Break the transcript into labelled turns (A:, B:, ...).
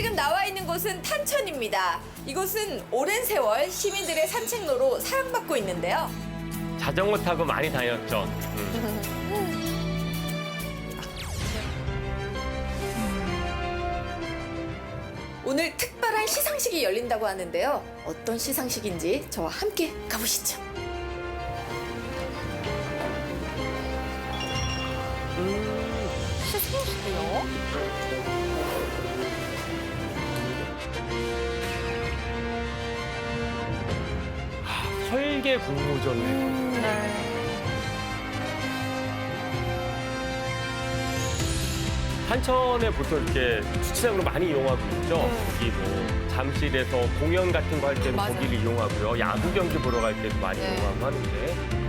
A: 지금 나와 있는 곳은 탄천입니다. 이곳은 오랜 세월 시민들의 산책로로 사랑받고 있는데요.
B: 자전거 타고 많이 다녔죠. 음.
A: 오늘 특별한 시상식이 열린다고 하는데요. 어떤 시상식인지 저와 함께 가보시죠.
C: 시
B: 공모전.
C: 네.
B: 한천에 보통 이렇게 주차장으로 많이 이용하고 있죠.
C: 네.
B: 여기 뭐 잠실에서 공연 같은 거 할 때는
C: 맞아요.
B: 거기를 이용하고요. 야구 경기 보러 갈 때도 많이
C: 네.
B: 이용하고 하는데